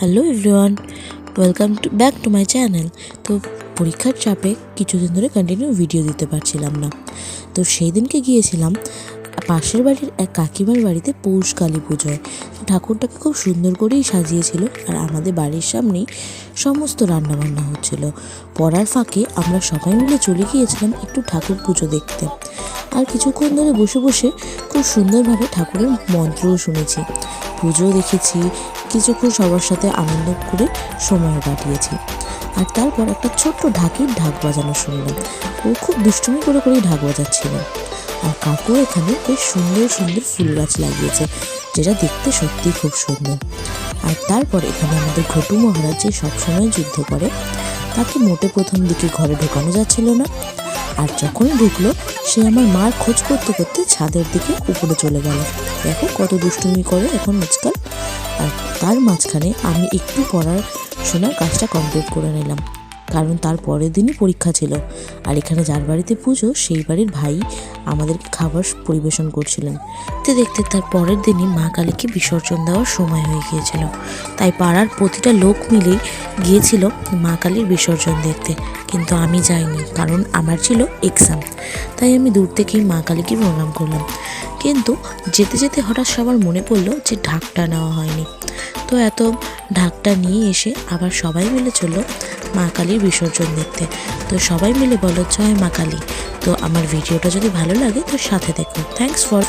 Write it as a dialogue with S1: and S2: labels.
S1: Hello everyone welcome to back to my channel তো পরীক্ষার চাপে কিছুদিন ধরে কন্টিনিউ ভিডিও দিতে পারছিলাম না। তো সেই দিনকে গিয়েছিলাম, পাশের বাড়ির এক কাকিমার বাড়িতে পৌষ কালী পুজোয়। ঠাকুরটাকে খুব সুন্দর করেই সাজিয়েছিল আর আমাদের বাড়ির সামনেই সমস্ত রান্নাবান্না হচ্ছিল। পড়ার ফাঁকে আমরা সবাই মিলে চলে গিয়েছিলাম একটু ঠাকুর পুজো দেখতে। আর কিছুক্ষণ ধরে বসে বসে খুব সুন্দরভাবে ঠাকুরের মন্ত্রও শুনেছি। পুজো দেখেছি কিছুক্ষণ সবার সাথে আনন্দ করে সময় কাটিয়েছি। আর তারপর একটা ছোট্ট ঢাকির ঢাক বাজানো শুনলাম। ও খুব দুষ্টুমি করে করেই ঢাক বাজাচ্ছিল। আর কাকু এখানে বেশ সুন্দর সুন্দর ফুল গাছ লাগিয়েছে, যেটা দেখতে সত্যিই খুব সুন্দর। আর তারপর এখানে আমাদের ঘটু মহারাজ যে সবসময় যুদ্ধ করে, তাকে মোটে প্রথম দিকে ঘরে ঢোকানো যাচ্ছিল না। আর যখনই ঢুকলো, সে আমার মার খোঁজ করতে করতে ছাদের দিকে উপরে চলে গেল। দেখো কত দুষ্টুমি করে এখন আজকাল। আর তার মাঝখানে আমি একটু পড়ার শোনার কাজটা কমপ্লিট করে নিলাম। কারণ তার পরের দিনই পরীক্ষা ছিল। আর এখানে যার বাড়িতে পুজো, সেই বাড়ির ভাই আমাদেরকে খাবার পরিবেশন করছিলেন। দেখতে দেখতে তার পরের দিনই মা কালীকে বিসর্জন দেওয়ার সময় হয়ে গিয়েছিল। তাই পাড়ার প্রতিটা লোক মিলেই গিয়েছিল মা কালীর বিসর্জন দেখতে, কিন্তু আমি যাইনি কারণ আমার ছিল এক্সাম তাই আমি দূর থেকেই মা কালীকে প্রণাম করলাম। কিন্তু যেতে যেতে হঠাৎ সবার মনে পড়ল যে ঢাকটা নেওয়া হয়নি। তো এত ঢাকটা নিয়ে এসে আবার সবাই মিলে চলল মা কালীর বিসর্জন দেখতে। তো সবাই মিলে বলো জয় মা কালী। তো আমার ভিডিওটা যদি ভালো লাগে তো সাথে দেখো। Thanks for